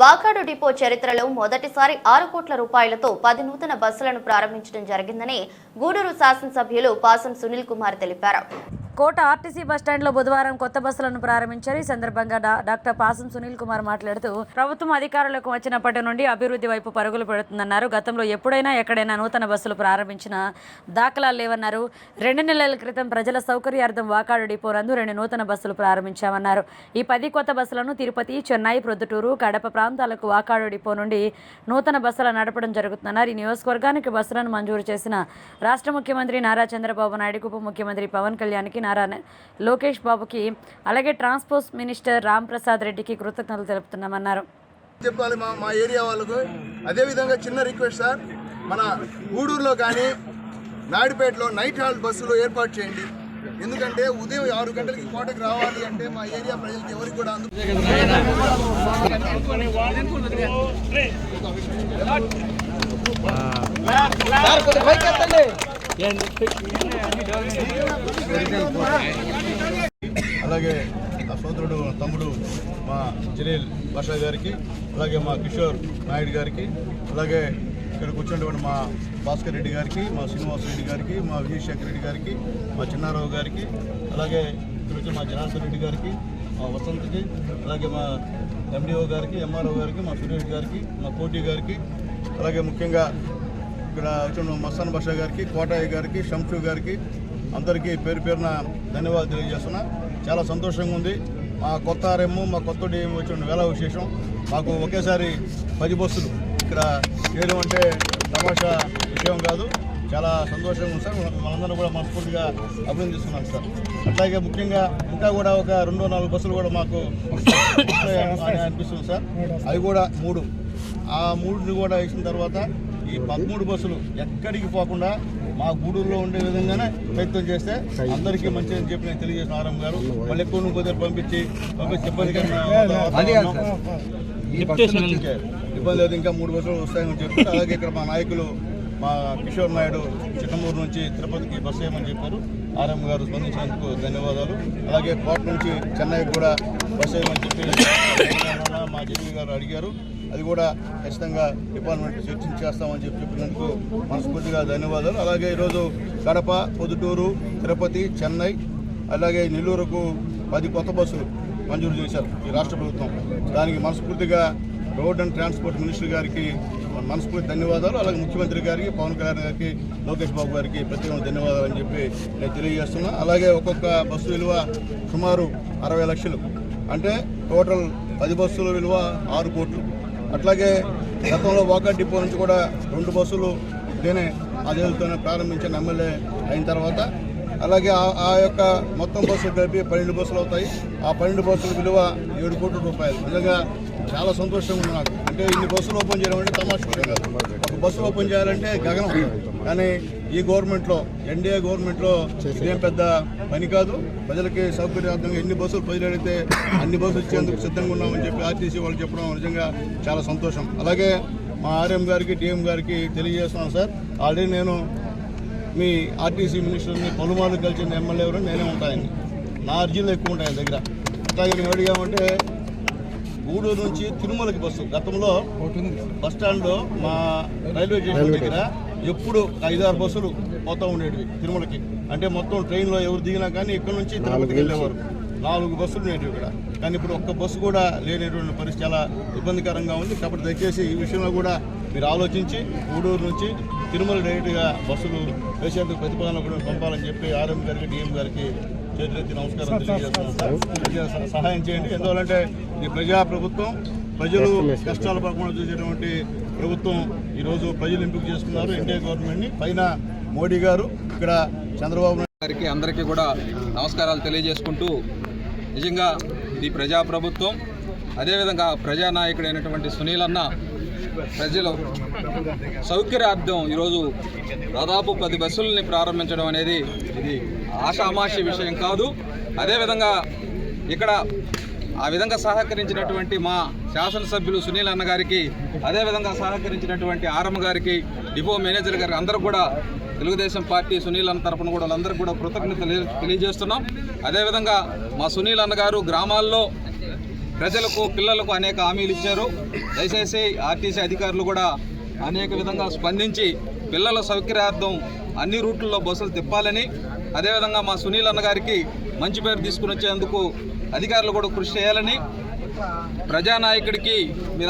Vakadu depot చరిత్రలో మొదటిసారి ఆరు కోట్ల రూపాయలతో పది నూతన బస్సులను ప్రారంభించడం జరిగిందని గూడూరు శాసనసభ్యులు పాసం సునీల్ కుమార్ తెలిపారు. కోట ఆర్టీసీ బస్టాండ్లో బుధవారం కొత్త బస్సులను ప్రారంభించారు. ఈ సందర్భంగా డాక్టర్ పాసం సునీల్ కుమార్ మాట్లాడుతూ ప్రభుత్వం అధికారులకు వచ్చినప్పటి నుండి అభివృద్ధి వైపు పరుగులు పెడుతుందన్నారు. గతంలో ఎప్పుడైనా ఎక్కడైనా నూతన బస్సులు ప్రారంభించిన దాఖలాలు లేవన్నారు. రెండు నెలల క్రితం ప్రజల సౌకర్యార్థం వాకాడు డిపో నందు రెండు నూతన బస్సులు ప్రారంభించామన్నారు. ఈ పది కొత్త బస్సులను తిరుపతి చెన్నై ప్రొద్దుటూరు కడప ప్రాంతాలకు వాకాడు డిపో నుండి నూతన బస్సులు నడపడం జరుగుతుందన్నారు. ఈ నియోజకవర్గానికి బస్సులను మంజూరు చేసిన రాష్ట్ర ముఖ్యమంత్రి నారా చంద్రబాబు నాయుడుకు ఉప ముఖ్యమంత్రి పవన్ కళ్యాణ్కి నారా లోకేష్ బాబుకి అలాగే ట్రాన్స్పోర్ట్ మినిస్టర్ రామ్ ప్రసాద్ రెడ్డికి కృతజ్ఞతలు తెలుపుతున్నామన్నారు. చెప్పాలి మా మా ఏరియా వాళ్ళకు. అదేవిధంగా చిన్న రిక్వెస్ట్ సార్ మన గూడూరులో కానీ నాయుడుపేటలో నైట్ హాల్ట్ బస్సులు ఏర్పాటు చేయండి. ఎందుకంటే ఉదయం ఆరు గంటలకి కోటకు రావాలి అంటే మా ఏరియా ప్రజలకి ఎవరికి కూడా అందు అలాగే నా సోదరుడు తమ్ముడు మా జలీల్ బాషా గారికి అలాగే మా కిషోర్ నాయుడు గారికి అలాగే ఇక్కడ కూర్చున్నటువంటి మా భాస్కర్ రెడ్డి గారికి మా శ్రీనివాస్ రెడ్డి గారికి మా విజయశేఖర్ రెడ్డి గారికి మా చిన్నారావు గారికి అలాగే ఇక్కడ వచ్చి మా జనార్దన్ రెడ్డి గారికి మా వసంత్కి అలాగే మా ఎండిఓ గారికి ఎంఆర్ఓ గారికి మా సురేష్ గారికి మా కోటి గారికి అలాగే ముఖ్యంగా ఇక్కడ వచ్చిన మస్తాన్ బాషా గారికి కోటయ్య గారికి షంషు గారికి అందరికీ పేరు పేరున ధన్యవాదాలు తెలియజేస్తున్నా. చాలా సంతోషంగా ఉంది. మా కొత్త రెమ్ము మా కొత్త డిఎం వచ్చిన వేళ విశేషం. మాకు ఒకేసారి పది బస్సులు ఇక్కడ చేయడం అంటే తమాషా విషయం కాదు. చాలా సంతోషంగా ఉంది సార్. మనందరం కూడా మనస్ఫూర్తిగా అభినందిస్తున్నాం సార్. అట్లాగే ముఖ్యంగా ఇంకా కూడా ఒక రెండు నాలుగు బస్సులు కూడా మాకు అనిపిస్తుంది సార్. అవి కూడా మూడు. ఆ మూడుని కూడా వేసిన తర్వాత ఈ పదమూడు బస్సులు ఎక్కడికి పోకుండా మా గూడూరులో ఉండే విధంగానే ప్రయత్నం చేస్తే అందరికీ మంచిది అని చెప్పి నేను తెలియజేసిన ఆరం గారు. మళ్ళీ ఎక్కువ నువ్వు కుదిరి పంపించి పంపించి. ఇంకా ఇబ్బంది లేదు ఇంకా మూడు బస్సులు వస్తాయని చెప్పి అలాగే ఇక్కడ మా నాయకులు మా కిషోర్ నాయుడు చిట్టమూరు నుంచి తిరుపతికి బస్సు వేయమని చెప్పారు. ఆర్ఎం గారు స్పందించినందుకు ధన్యవాదాలు. అలాగే కోట నుంచి చెన్నైకి కూడా బస్సు వేయమని చెప్పి మా జగన్ గారు అడిగారు. అది కూడా ఖచ్చితంగా డిపార్ట్మెంట్ చర్చించేస్తామని చెప్పి చెప్పినందుకు మనస్ఫూర్తిగా ధన్యవాదాలు. అలాగే ఈరోజు కడప పొద్దుటూరు తిరుపతి చెన్నై అలాగే నెల్లూరుకు పది కొత్త బస్సులు మంజూరు చేశారు ఈ రాష్ట్ర ప్రభుత్వం. దానికి మనస్ఫూర్తిగా రోడ్ అండ్ ట్రాన్స్పోర్ట్ మినిస్టర్ గారికి మనస్ఫూర్తి ధన్యవాదాలు. అలాగే ముఖ్యమంత్రి గారికి పవన్ కళ్యాణ్ గారికి లోకేష్ బాబు గారికి ప్రత్యేకమైన ధన్యవాదాలు అని చెప్పి నేను తెలియజేస్తున్నా. అలాగే ఒక్కొక్క బస్సు విలువ సుమారు అరవై లక్షలు. అంటే టోటల్ పది బస్సుల విలువ ఆరు కోట్లు. అట్లాగే గతంలో వాకర్ డిపో నుంచి కూడా రెండు బస్సులు నేనే అదే ప్రారంభించిన ఎమ్మెల్యే అయిన తర్వాత. అలాగే ఆ- ఆ యొక్క మొత్తం బస్సులు కలిపి పన్నెండు బస్సులు అవుతాయి. ఆ పన్నెండు బస్సుల విలువ ఏడు కోట్ల రూపాయలు. నిజంగా చాలా సంతోషంగా ఉంది నాకు. అంటే ఇన్ని బస్సులు ఓపెన్ చేయడం అంటే తమాషా. కాదు ఒక బస్సు ఓపెన్ చేయాలంటే గగనం. కానీ ఈ గవర్నమెంట్లో ఎన్డీఏ గవర్నమెంట్లో ఇదేం పెద్ద పని కాదు. ప్రజలకి సౌకర్యార్థంగా ఎన్ని బస్సులు ప్రజలు అడిగితే అన్ని బస్సులు ఇచ్చేందుకు సిద్ధంగా ఉన్నామని చెప్పి ఆర్టీసీ వాళ్ళు చెప్పడం నిజంగా చాలా సంతోషం. అలాగే మా ఆర్ఎం గారికి డిఎం గారికి తెలియజేస్తున్నాను సార్. ఆల్రెడీ నేను మీ ఆర్టీసీ మినిస్టర్ని పలుమార్లు కలిసిన ఎమ్మెల్యే ఎవరు నేనే ఉంటాయని నా అర్జీలు ఎక్కువ ఉంటాయి దగ్గర. అట్లాగే మేము అడిగామంటే గూడూరు నుంచి తిరుమలకి బస్సు. గతంలో బస్ స్టాండ్లో మా రైల్వే స్టేషన్ దగ్గర ఎప్పుడు ఐదారు బస్సులు పోతూ ఉండేటివి తిరుమలకి. అంటే మొత్తం ట్రైన్లో ఎవరు దిగినా కానీ ఇక్కడ నుంచి తిరుపతికి వెళ్ళేవారు. నాలుగు బస్సులు ఉండేటివి ఇక్కడ. కానీ ఇప్పుడు ఒక్క బస్సు కూడా లేనటువంటి పరిస్థితి చాలా ఇబ్బందికరంగా ఉంది. కాబట్టి దయచేసి ఈ విషయంలో కూడా మీరు ఆలోచించి గూడూరు నుంచి తిరుమల డైరెక్ట్గా బస్సులు వేసేందుకు ప్రతిపాదన కూడా పంపాలని చెప్పి ఆర్ఎం గారికి డిఎం గారికి చేతులెత్తి నమస్కారం సహ- సహాయం చేయండి. ఎందువల్లంటే ఇది ప్రజా ప్రభుత్వం ప్రజలు కష్టాలు పడకుండా చూసేటువంటి ప్రభుత్వం ఈరోజు ప్రజలు ఎంపిక చేసుకున్నారు. ఎన్డీఏ గవర్నమెంట్ని. పైన మోడీ గారు ఇక్కడ చంద్రబాబు నాయుడు గారికి అందరికీ కూడా నమస్కారాలు తెలియజేసుకుంటూ నిజంగా ఇది ప్రజాప్రభుత్వం. అదేవిధంగా ప్రజానాయకుడైనటువంటి సునీల్ అన్న ప్రజలు సౌకర్యార్థం ఈరోజు దాదాపు పది బస్సులని ప్రారంభించడం అనేది ఇది ఆషామాషి విషయం కాదు. అదేవిధంగా ఇక్కడ ఆ విధంగా సహకరించినటువంటి మా శాసనసభ్యులు సునీల్ అన్న గారికి అదేవిధంగా సహకరించినటువంటి ఆరమ్మ గారికి డిపో మేనేజర్ గారికి అందరూ కూడా తెలుగుదేశం పార్టీ సునీల్ అన్న తరఫున కూడా వాళ్ళందరికీ కూడా కృతజ్ఞత తెలియజేస్తున్నాం. అదేవిధంగా మా సునీల్ అన్న గారు గ్రామాల్లో ప్రజలకు పిల్లలకు అనేక హామీలు ఇచ్చారు. దయచేసి ఆర్టీసీ అధికారులు కూడా అనేక విధంగా స్పందించి పిల్లల సౌకర్యార్థం అన్ని రూట్లలో బస్సులు తిప్పాలని అదేవిధంగా మా సునీల్ అన్నగారికి మంచి పేరు తీసుకుని వచ్చేందుకు అధికారులు కూడా కృషి చేయాలని ప్రజానాయకుడికి మీరు